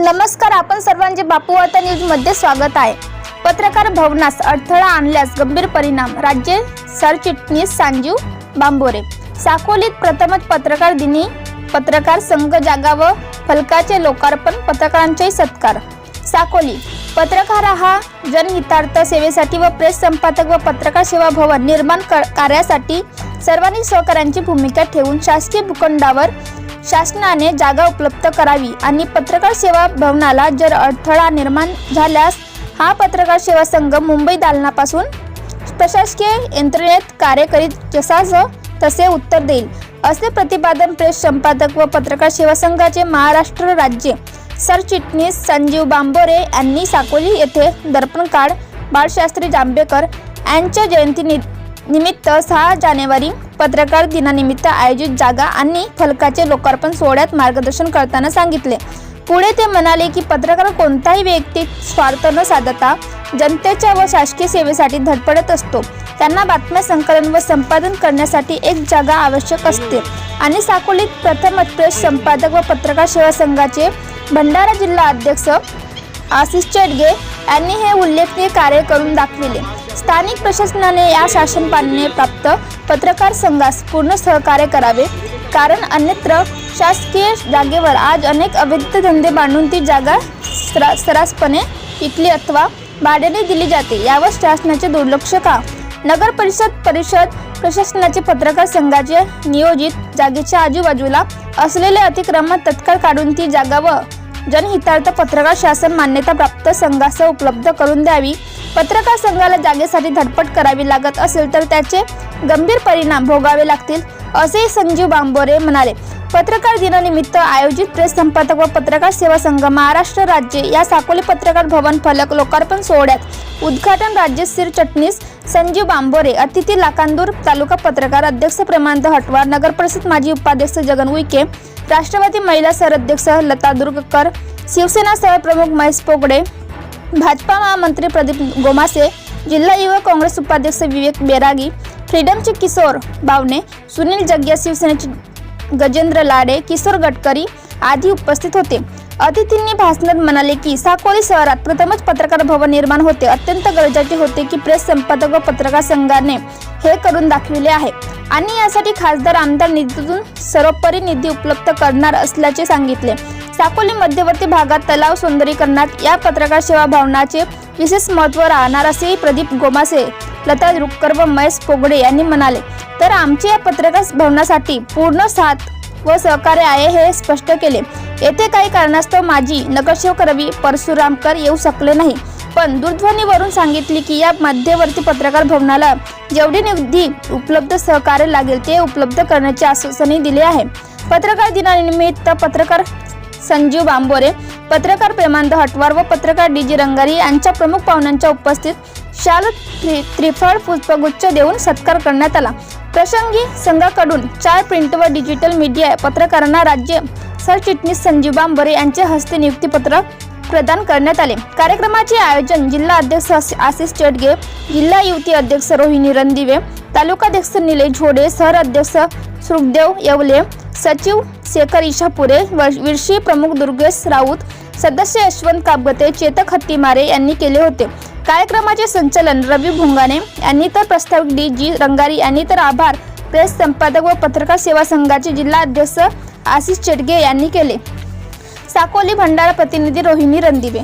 नमस्कार आपण सर्वांचे बापू वार्ता न्यूजमध्ये स्वागत आहे. पत्रकार भवनास अडथळा आणल्यास गंभीर परिणाम राज्य सरचिटणीस सांजीव बांबोरे. साकोलीत प्रथमच पत्रकार दिनी पत्रकार संघ जागा व फलकाचे लोकार्पण पत्रकारांचे सत्कार. साकोली पत्रकार हा जनहितार्थ सेवेसाठी व प्रेस संपादक व पत्रकार सेवा भवन निर्माण कार्यासाठी सर्वांनी सहकार्यांची भूमिका ठेवून शासकीय भूखंडावर शासनाने जागा उपलब्ध करावी आणि पत्रकार सेवा भवनाला जर अडथळा निर्माण झाल्यास हा पत्रकार सेवा संघ मुंबई दालनापासून प्रशासकीय यंत्रणेत कार्य करीत जसाच तसे उत्तर देईल. असे प्रतिपादन प्रेस संपादक व पत्रकार सेवा संघाचे महाराष्ट्र राज्य सरचिटणीस संजीव बांबोरे यांनी साकोली येथे दर्पणकाळ बाळशास्त्री जांभेकर यांच्या जयंतीनिमित्त निमित्त सहा जानेवारी पत्रकार दिनानिमित्त आयोजित जागा आणि फलकाचे लोकार्पण सोहळ्यात मार्गदर्शन करताना सांगितले. पुढे ते म्हणाले की पत्रकार कोणताही वैयक्तिक स्वार्थ न साधता जनतेच्या व शासकीय सेवेसाठी धडपडत असतो. त्यांना बातम्या संकलन व संपादन करण्यासाठी एक जागा आवश्यक असते. आणि साकोलीत प्रथम प्रेस संपादक व पत्रकार सेवा संघाचे भंडारा जिल्हा अध्यक्ष आशिष चेडगे यांनी हे उल्लेखनीय कार्य करून दाखविले. स्थानिक प्रशासनाने या शासनपालने प्राप्त पत्रकार संघास पूर्ण सहकार्य करावे. कारण अन्यत्र शासकीय जागेवर आज अनेक अवैध धंदे बांधून ती जागा सरा सरासपणे विकली अथवा भाड्याने दिली जाते. यावर शासनाचे दुर्लक्ष का? नगर परिषद परिषद प्रशासनाचे पत्रकार संघाचे नियोजित जागेच्या आजूबाजूला असलेले अतिक्रमण तत्काळ काढून ती जागा व जनहितार्थ पत्रकार शासन मान्यता प्राप्त संघासह उपलब्ध करून द्यावी. पत्रकार संघाला जागेसाठी धडपड करावी लागत असेल तर त्याचे गंभीर परिणाम भोगावे लागतील असे संजीव बांबोरे म्हणाले. पत्रकार दिनानिमित्त आयोजित प्रेस संपादक व पत्रकार सेवा संघ महाराष्ट्र राज्य या साकोली पत्रकार भवन फलक लोकार्पण सोहळ्यात उद्घाटन राज्य सिर चटणीस संजीव बांबोरे अतिथी लाकांदूर तालुका पत्रकार अध्यक्ष प्रमांत हटवार नगर परिषद माजी उपाध्यक्ष जगन उईके राष्ट्रवादी महिला सरअध्यक्ष लता दुर्गकर शिवसेना सहप्रमुख महेश पोगडे भाजपा महामंत्री प्रदीप गोमासे जिल्हा युवा काँग्रेस उपाध्यक्ष विवेक बेरागी फ्रीडमचे किशोर बावने सुनील जग्या शिवसेनेचे गजेंद्र लाडे किशोर गडकरी आदी उपस्थित होते. अतिथींनी भाषणात म्हणाले की साकोली शहरात प्रथमच पत्रकार भवन निर्माण होते. अत्यंत गरजेचे होते की प्रेस संपादक व पत्रकार संघाने हे करून दाखविले आहे. आणि यासाठी खासदार आमदार निधीतून सर्वोपरी निधी उपलब्ध करणार असल्याचे सांगितले. साकोली मध्यवर्ती भागात तलाव सौंदर्यीकरणात या पत्रकार सेवा भवनाचे विशेष महत्त्व राहणार असेही प्रदीप गोमासे लता रुक्कर व महेश पोगडे यांनी म्हणाले. तर आमचे या पत्रकार भवनासाठी पूर्ण साथ व सहकार्य आहे हे स्पष्ट केले. येथे काही कारणास्तव माजी नगरसेवक रवी परशुरामकर येऊ शकले नाही. पण दूरध्वनीवरून सांगितले की या मध्यवर्ती पत्रकार भवनाला जेवढी निधी उपलब्ध सहकार्य लागेल ते उपलब्ध करण्याचे आश्वासनही दिले आहे. पत्रकार दिनानिमित्त पत्रकार संजीव बांबोरे पत्रकार प्रेमानंद हटवार व पत्रकार डी जी रंगारी यांच्या प्रमुख पाहुण्यांच्या उपस्थित शाल त्रि त्रिफळ पुष्पगुच्छ देऊन सत्कार करण्यात आला. प्रसंगी संघाकडून चार प्रिंट व डिजिटल मीडिया पत्रकारांना राज्य सरचिटणीस संजीव बांबरे यांचे हस्ते नियुक्तीपत्र प्रदान करण्यात आले. कार्यक्रमाचे आयोजन जिल्हा अध्यक्ष आशिष चेडगे जिल्हा युवती अध्यक्ष रोहिणी रणदिवे तालुकाध्यक्ष निलेश झोडे शहर अध्यक्ष सुखदेव येवले सचिव शेखर इशापुरे विरशी प्रमुख दुर्गेश राऊत सदस्य यशवंत काबगते चेतक हत्तीमारे यांनी केले होते. कार्यक्रमाचे संचालन रवी भुंगाने यांनी तर प्रस्ताविक डी जी रंगारी यांनी तर आभार प्रेस संपादक व पत्रकार सेवा संघाचे जिल्हा अध्यक्ष आशिष चेटगे यांनी केले. साकोली भंडारा प्रतिनिधी रोहिणी रणदिवे.